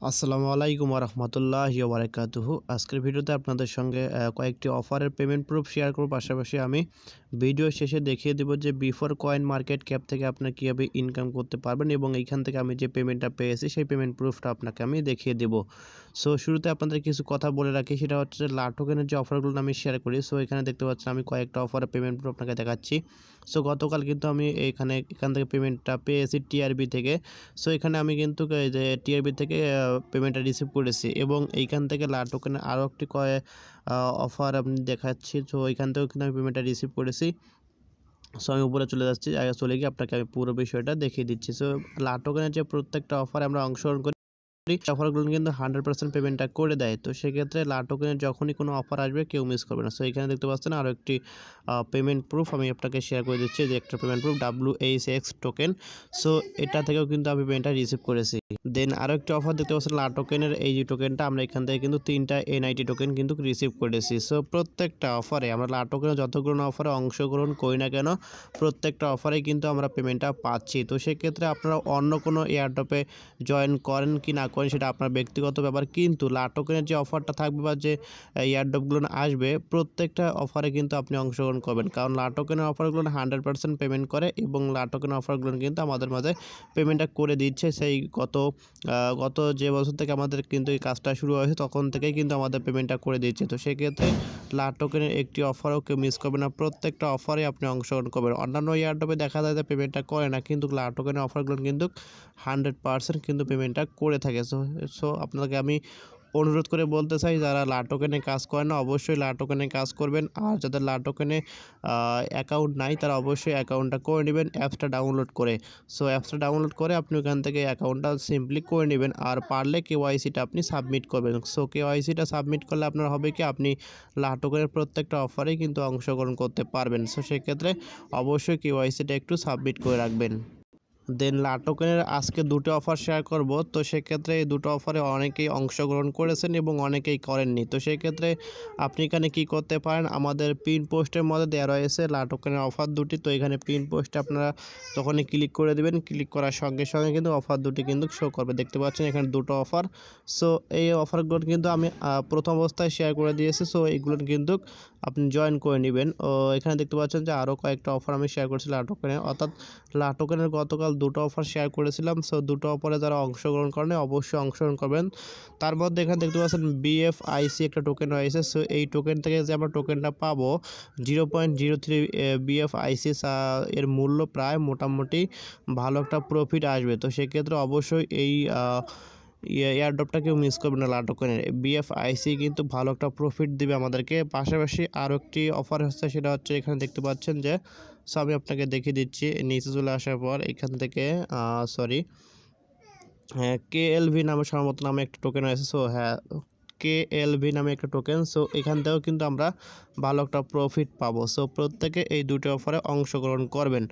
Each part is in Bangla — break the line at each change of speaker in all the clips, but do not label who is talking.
আসসালামু আলাইকুম রহমতুল্লাহ বারাকাতুহু আজকের ভিডিওতে আপনাদের সঙ্গে কয়েকটি অফারের পেমেন্ট প্রুফ শেয়ার করব। পাশাপাশি আমি ভিডিও শেষে দেখিয়ে দেবো যে বিফোর কয়েন মার্কেট ক্যাপ থেকে আপনার কীভাবে ইনকাম করতে পারবেন এবং এইখান থেকে আমি যে পেমেন্টটা পেয়েছি, সেই পেমেন্ট প্রুফটা আপনাকে আমি দেখিয়ে দেব। সো শুরুতে আপনাদের কিছু কথা বলে রাখি, সেটা হচ্ছে লাটোকেনের যে অফারগুলো আমি শেয়ার করি সো এখানে দেখতে পাচ্ছেন আমি কয়েকটা অফারের পেমেন্ট প্রুফ আপনাকে দেখাচ্ছি। সো গতকাল কিন্তু আমি এখানে, এখান থেকে পেমেন্টটা পেয়েছি টিআরবি থেকে। সো এখানে আমি কিন্তু যে টিআরবি থেকে পেমেন্টটা রিসিভ করেছি এবং এইখান থেকে লা টোকেনে আরও একটি কয় অফার আমি দেখাচ্ছি। তো এইখান থেকেও কিন্তু আমি পেমেন্টটা রিসিভ করেছি। সো আমি উপরে চলে যাচ্ছি চলে গিয়ে আপনাকে আমি পুরো বিষয়টা দেখিয়ে দিচ্ছি। সো লা টোকেনের যে প্রত্যেকটা অফারে আমরা অংশগ্রহণ করি অফারগুলো কিন্তু হান্ড্রেড পার্সেন্ট পেমেন্টটা করে দেয়। তো সেক্ষেত্রে লাটোকেনের যখনই কোনো অফার আসবে কেউ মিস করবে না। সো এখানে দেখতে পাচ্ছেন আরও একটি পেমেন্ট প্রুফ আমি আপনাকে শেয়ার করে দিচ্ছি। যে একটা payment proof W H X token so এটা থেকেও কিন্তু আমি পেমেন্টটা রিসিভ করেছি। দেন আরও একটি অফার দেখতে পাচ্ছেন লা টোকেনের এই যে টোকেনটা আমরা এখান থেকে কিন্তু তিনটা এনআইটি টোকেন কিন্তু রিসিভ করেছি। সো প্রত্যেকটা অফারে আমরা লা টোকেনের যতগুলো অফারে অংশগ্রহণ করি না কেন, প্রত্যেকটা অফারে কিন্তু আমরা পেমেন্টটা পাচ্ছি। তো সেক্ষেত্রে আপনারা অন্য কোনো এয়ারড্রপে জয়েন করেন কি না করেন সেটা আপনার ব্যক্তিগত ব্যাপার। কিন্তু লা যে অফারটা থাকবে বা যে এয়ারড্রপগুলো আসবে, প্রত্যেকটা অফারে কিন্তু আপনি অংশগ্রহণ করবেন। কারণ লা টোকেনের অফারগুলো হান্ড্রেড পার্সেন্ট পেমেন্ট করে এবং লা টোকেনের অফারগুলো কিন্তু আমাদের মাঝে পেমেন্টটা করে দিচ্ছে। সেই গত গত যে বছর থেকে আমাদের কিন্তু এই কাজটা শুরু হয়েছে, তখন থেকেই কিন্তু আমাদের পেমেন্টটা করে দিচ্ছে। তো সেক্ষেত্রে লাটোকেনের একটি অফারও কেউ মিস করবে না। প্রত্যেকটা অফারে আপনি অংশগ্রহণ করবেন। অন্যান্য এয়ারড্রপে দেখা যায় যে পেমেন্টটা করে না, কিন্তু লাটোকেনের অফারগুলো কিন্তু হান্ড্রেড পার্সেন্ট কিন্তু পেমেন্টটা করে থাকে। সো সো আপনাকে আমি অনুরোধ করে বলতে চাই, যারা লা টোকেনে কাজ করে না, অবশ্যই লা টোকেনে কাজ করবেন। আর যাদের লা টোকেনে অ্যাকাউন্ট নাই, তারা অবশ্যই অ্যাকাউন্টটা করে নেবেন অ্যাপসটা ডাউনলোড করে। সো অ্যাপসটা ডাউনলোড করে আপনি ওখান থেকে অ্যাকাউন্টটা সিম্পলি করে নেবেন। আর পারলে কেওয়াইসিটা আপনি সাবমিট করবেন। সো কেওয়াইসিটা সাবমিট করলে আপনার হবে কি, আপনি লা টোকেনের প্রত্যেকটা অফারেই কিন্তু অংশগ্রহণ করতে পারবেন। সো, সেক্ষেত্রে অবশ্যই কেওয়াইসিটা একটু সাবমিট করে রাখবেন। দেন লাটোকেনের আজকে দুটো অফার শেয়ার করব। তো সেক্ষেত্রে এই দুটো অফারে অনেকেই অংশগ্রহণ করেছেন এবং অনেকেই করেননি। তো সেক্ষেত্রে আপনি এখানে কি করতে পারেন? আমাদের পিন পোস্টের মধ্যে দেওয়া রয়েছে লাটোকেনের অফার দুটি। তো এখানে পিন পোস্টে আপনারা তখনই ক্লিক করে দেবেন। ক্লিক করার সঙ্গে সঙ্গে কিন্তু অফার দুটি কিন্তু শো করবে। দেখতে পাচ্ছেন এখানে দুটো অফার সো এই অফারগুলো কিন্তু আমি প্রথম অবস্থায় শেয়ার করে দিয়েছি। সো এইগুলো কিন্তু আপনি জয়েন করে নেবেন। ও, এখানে দেখতে পাচ্ছেন যে আরও কয়েকটা অফার আমি শেয়ার করেছি লাটোকেনের অর্থাৎ লাটোকেনের গতকাল দুটো অফার শেয়ার করেছিলাম সো দুটো অফারে যারা অংশগ্রহণ করেন, অবশ্যই অংশগ্রহণ করবেন। তার মধ্যে এখানে দেখতে পাচ্ছেন বিএফআইসি একটা টোকেন রয়েছে সো এই টোকেন থেকে যে আমরা টোকেনটা পাবো zero point zero three BFIC এর মূল্য প্রায় মোটামুটি ভালো একটা প্রফিট আসবে। তো সেক্ষেত্রে অবশ্যই এই এয়ারড্রপটা কেউ মিস করবে না লাটোকেনের বিএফআইসি কিন্তু ভালো একটা প্রফিট দিবে আমাদেরকে। পাশাপাশি আরও একটি অফার হচ্ছে, সেটা হচ্ছে এখানে দেখতে পাচ্ছেন যে সো আমি আপনাকে দেখিয়ে দিচ্ছি। নিচে চলে আসার পর এখান থেকে সরি হ্যাঁ কে এল ভি নামে সম্ভবত নামে একটা টোকেন রয়েছে। সো হ্যাঁ কে এলভি নামে একটা টোকেন সো এখান থেকেও কিন্তু আমরা ভালো একটা প্রফিট পাবো। সো প্রত্যেকে এই দুটো অফারে অংশগ্রহণ করবেন।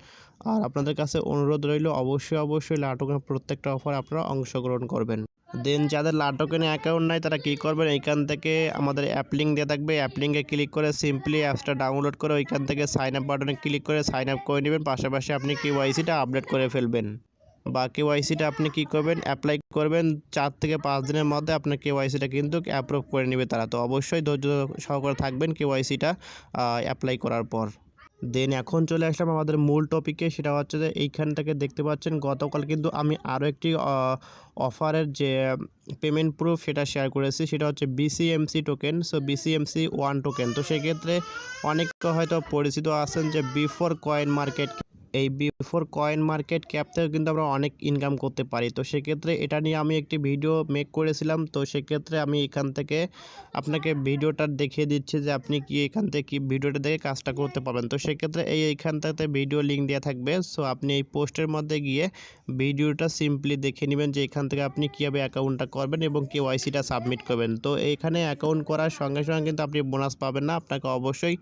আর আপনাদের কাছে অনুরোধ রইল, অবশ্যই অবশ্যই লাটোকেন প্রত্যেকটা অফারে আপনারা অংশগ্রহণ করবেন। দেন যাদের লাটোকেনে অ্যাকাউন্ট নাই, তারা কী করবেন? এইখান থেকে আমাদের অ্যাপ লিঙ্ক দেওয়া থাকবে। অ্যাপ লিঙ্কে ক্লিক করে সিম্পলি অ্যাপসটা ডাউনলোড করে ওইখান থেকে সাইন আপ বাটনে ক্লিক করে সাইন আপ করে নেবেন। পাশাপাশি আপনি কেওয়াইসিটা আপডেট করে ফেলবেন। বা কেওয়াইসিটা আপনি কী করবেন? অ্যাপ্লাই করবেন। চার থেকে পাঁচ দিনের মধ্যে আপনার কেওয়াইসিটা কিন্তু অ্যাপ্রুভ করে নেবে তারা। তো অবশ্যই ধৈর্য সহকারে থাকবেন কেওয়াইসিটা অ্যাপ্লাই করার পর। দেন এখন চলে আসলাম আমাদের মূল টপিকে সেটা হচ্ছে যে এইখান থেকে দেখতে পাচ্ছেন, গতকাল কিন্তু আমি আরও একটি অফারের যে পেমেন্ট প্রুফ সেটা শেয়ার করেছি। সেটা হচ্ছে BCMC token so BCMC one token তো সেক্ষেত্রে অনেক হয়তো পরিচিত আছেন যে বিফোর কয়েন মার্কেট এই বিফোর কয়েন মার্কেট ক্যাপ থেকে কিন্তু আমরা অনেক ইনকাম করতে পারি। তো সেক্ষেত্রে এটা নিয়ে আমি একটি ভিডিও মেক করেছিলাম। তো সেক্ষেত্রে আমি এখান থেকে আপনাকে ভিডিওটা দেখিয়ে দিচ্ছি যে আপনি কি এখান থেকে কি ভিডিওটা দেখে কাজটা করতে পারবেন। তো সেক্ষেত্রে এই এইখান থেকে ভিডিও লিঙ্ক দেওয়া থাকবে। সো আপনি এই পোস্টের মধ্যে গিয়ে ভিডিওটা সিম্পলি দেখে নেবেন যে এখান থেকে আপনি কীভাবে অ্যাকাউন্টটা করবেন এবং কেওয়াইসিটা সাবমিট করবেন। তো এইখানে অ্যাকাউন্ট করার সঙ্গে সঙ্গে কিন্তু আপনি বোনাস পাবেন না। আপনাকে অবশ্যই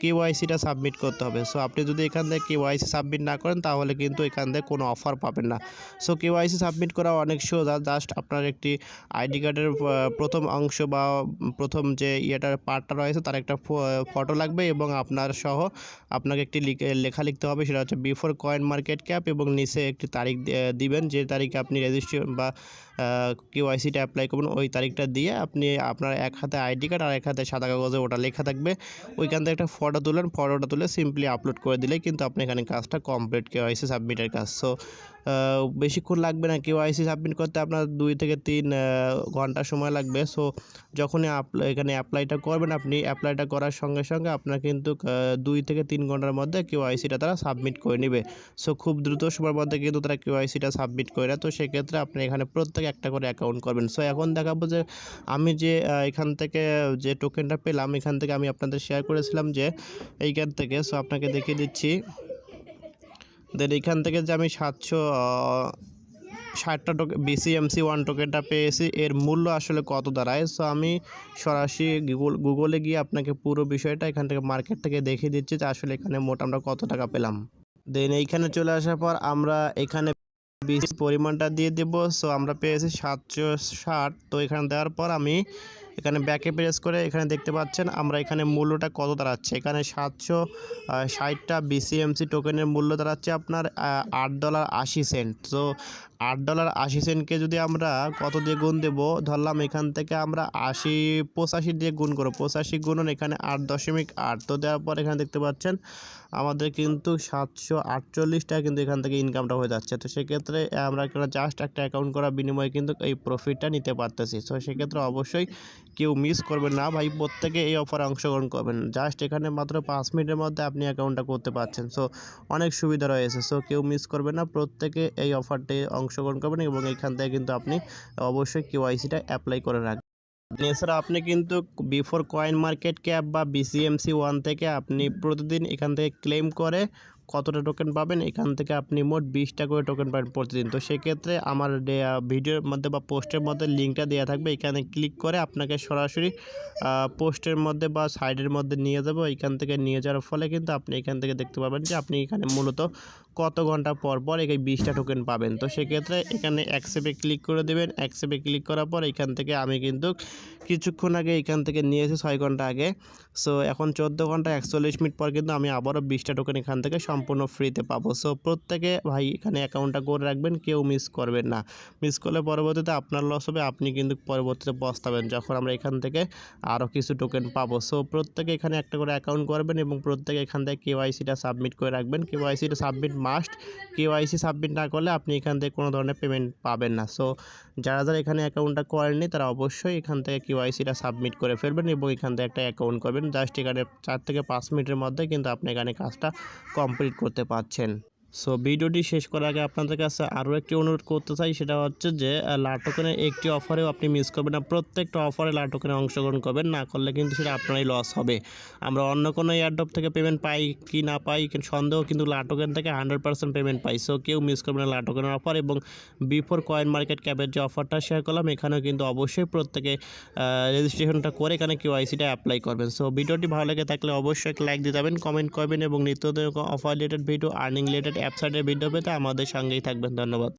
কেওয়াইসিটা সাবমিট করতে হবে। সো আপনি যদি এখান থেকে কেওয়াইসি সাবমিট না করেন, তাহলে কিন্তু এখান থেকে কোনো অফার পাবেন না। সো কেওয়াইসি সাবমিট করা অনেক সোজা। জাস্ট আপনার একটি আইডি কার্ডের প্রথম অংশ বা প্রথম যে ইয়েটার পার্টটা রয়েছে, তার একটা ফটো লাগবে এবং আপনার সহ আপনাকে একটি লিখে- লেখা লিখতে হবে। সেটা হচ্ছে বিফোর কয়েন মার্কেট ক্যাপ এবং নিচে একটি তারিখ দিবেন। যে তারিখে আপনি রেজিস্ট্রেশন বা কেওয়াইসিটা অ্যাপ্লাই করবেন, ওই তারিখটা দিয়ে আপনি আপনার এক হাতে আইডি কার্ড আর এক হাতে সাদা কাগজে ওটা লেখা থাকবে। ওইখান থেকে একটা ফটো তুলেন ফটোটা তুলে সিম্পলি আপলোড করে দিলে কিন্তু আপনি এখানে কাজটা কমপ্লিট কেওয়াইসি সাবমিটের কাজ। সো বেশিক্ষণ লাগবে না কেওয়াইসি সাবমিট করতে, আপনার দুই থেকে তিন ঘণ্টা সময় লাগবে। সো যখনই এখানে অ্যাপ্লাইটা করবেন আপনি অ্যাপ্লাইটা করার সঙ্গে সঙ্গে আপনার কিন্তু দুই থেকে তিন ঘণ্টার মধ্যে কেওয়াইসিটা তারা সাবমিট করে নেবে। সো খুব দ্রুত সময়ের মধ্যে কিন্তু তারা কেওয়াইসিটা সাবমিট করে। তো সেক্ষেত্রে আপনি এখানে প্রত্যেকে একটা করে অ্যাকাউন্ট করবেন। সো এখন দেখাবো যে আমি যে এখান থেকে যে টোকেনটা পেলাম, এখান থেকে আমি আপনাদের শেয়ার করেছিলাম যে এইখান থেকে সো আপনাকে দেখিয়ে দিচ্ছি। দেন এখান থেকে যে আমি সাতশো ষাটটা টোকেন বিসিএমসি ওয়ান টোকেনটা পেয়েছি, এর মূল্য আসলে কত দাঁড়ায়? সো আমি সরাসরি গুগল গুগলে গিয়ে আপনাকে পুরো বিষয়টা এখান থেকে মার্কেট থেকে দেখিয়ে দিচ্ছি যে আসলে এখানে মোট আমরা কত টাকা পেলাম। দেন এইখানে চলে আসার পর আমরা এখানে বিসি পরিমাণটা দিয়ে দেব সো আমরা পেয়েছি সাতশো ষাট। তো এখানে দেওয়ার পর আমি এখানে ব্যাকে প্রেস করে এখানে দেখতে পাচ্ছেন আমরা এখানে মূল্যটা কত দাঁড়াচ্ছে? এখানে সাতশো ষাটটা বিসিএমসি টোকেনের মূল্য দাঁড়াচ্ছে আপনার আট ডলার আশি সেন্ট তো আট ডলার আশি সেন্টকে যদি আমরা কত দিয়ে গুণ দেবো? ধরলাম এখান থেকে আমরা আশি, পঁচাশি দিয়ে গুণ করব। পঁচাশি গুণন এখানে আট দশমিক আট। তো দেওয়ার পর এখানে দেখতে পাচ্ছেন, আমাদের কিন্তু সাতশো আটচল্লিশ টাকা কিন্তু এখান থেকে ইনকামটা হয়ে যাচ্ছে। তো সেক্ষেত্রে আমরা জাস্ট একটা অ্যাকাউন্ট করার বিনিময়ে কিন্তু এই প্রফিটটা নিতে পারতেছি। তো সেক্ষেত্রে অবশ্যই কেউ মিস করবেন না ভাই, প্রত্যেকে এই অফারে অংশগ্রহণ করবেন। জাস্ট এখানে মাত্র পাঁচ মিনিটের মধ্যে আপনি অ্যাকাউন্টটা করতে পারছেন। সো অনেক সুবিধা রয়েছে। সো কেউ মিস করবেন না, প্রত্যেকে এই অফারটি অংশগ্রহণ করবেন এবং এখান থেকে কিন্তু আপনি অবশ্যই কেওয়াইসিটা অ্যাপ্লাই করে রাখবেন। এছাড়া আপনি কিন্তু বিফোর কয়েন মার্কেট ক্যাপ বা বিসিএমসি ওয়ান থেকে আপনি প্রতিদিন এখান থেকে ক্লেম করে কতটা টোকেন পাবেন, এখান থেকে আপনি মোট বিশটা করে টোকেন পাবেন প্রতিদিন। তো সেক্ষেত্রে আমার ভিডিওর মধ্যে বা পোস্টের মধ্যে লিঙ্কটা দেওয়া থাকবে, এখানে ক্লিক করে আপনাকে সরাসরি পোস্টের মধ্যে বা সাইডের মধ্যে নিয়ে যাব। এখান থেকে নিয়ে যাওয়ার ফলে কিন্তু আপনি এখান থেকে দেখতে পাবেন যে আপনি এখানে মূলত কত ঘণ্টা পর পর এই বিশটা টোকেন পাবেন। তো সেক্ষেত্রে এখানে অ্যাকসেপে ক্লিক করে দেবেন। অ্যাকসেপে ক্লিক করার পর এখান থেকে আমি কিন্তু কিছুক্ষণ আগে এখান থেকে নিয়েছি ছয় ঘণ্টা আগে সো এখন চোদ্দ ঘণ্টা একচল্লিশ মিনিট পর কিন্তু আমি আবারও বিশটা টোকেন এখান থেকে সম্পূর্ণ ফ্রিতে পাবো। সো প্রত্যেকে ভাই এখানে অ্যাকাউন্টটা করে রাখবেন, কেউ মিস করবেন না। মিস করলে পরবর্তীতে আপনার লস হবে, আপনি কিন্তু পরবর্তীতে পস্তাবেন, যখন আমরা এখান থেকে আরও কিছু টোকেন পাবো। সো প্রত্যেকে এখানে একটা করে অ্যাকাউন্ট করবেন এবং প্রত্যেকে এখান থেকে কেওয়াইসিটা সাবমিট করে রাখবেন। কেওয়াইসিটা সাবমিট মাস্ট কেওয়াইসি সাবমিট না করলে আপনি এখান থেকে কোনো ধরনের পেমেন্ট পাবেন না। সো যারা যারা এখানে অ্যাকাউন্টটা করেননি, তারা অবশ্যই এখান থেকে কেওয়াইসিটা সাবমিট করে ফেলবেন এবং এখান থেকে একটা অ্যাকাউন্ট করবেন। জাস্ট এখানে চার থেকে পাঁচ মিনিটের মধ্যে কিন্তু আপনি এখানে কাজটা কমপ্লিট করতে পারছেন। সো ভিডিওটি শেষ করার আগে আপনাদের কাছে আরও একটি অনুরোধ করতে চাই, সেটা হচ্ছে যে লাটোকেনের একটি অফারেও আপনি মিস করবেন না। প্রত্যেকটা অফারে লাটোকেনে অংশগ্রহণ করবেন, না করলে কিন্তু সেটা আপনারই লস হবে। আমরা অন্য কোনো এয়ারড্রপ থেকে পেমেন্ট পাই কি না পাই সন্দেহ কিন্তু লাটোকেন থেকে হান্ড্রেড পার্সেন্ট পেমেন্ট পাই। সো কেউ মিস করবেন না লাটোকেনের অফার এবং বিফোর কয়েন মার্কেট ক্যাবের যে অফারটা শেয়ার করলাম, এখানেও কিন্তু অবশ্যই প্রত্যেকে রেজিস্ট্রেশনটা করে এখানে কেউ আইসিটা অ্যাপ্লাই করবেন। সো ভিডিওটি ভালো লেগে থাকলে অবশ্যই লাইক দিয়ে যাবেন কমেন্ট করবেন এবং নিত্য offer related video earning related অ্যাপসাইটের video পেতে আমাদের সঙ্গেই থাকবেন। ধন্যবাদ।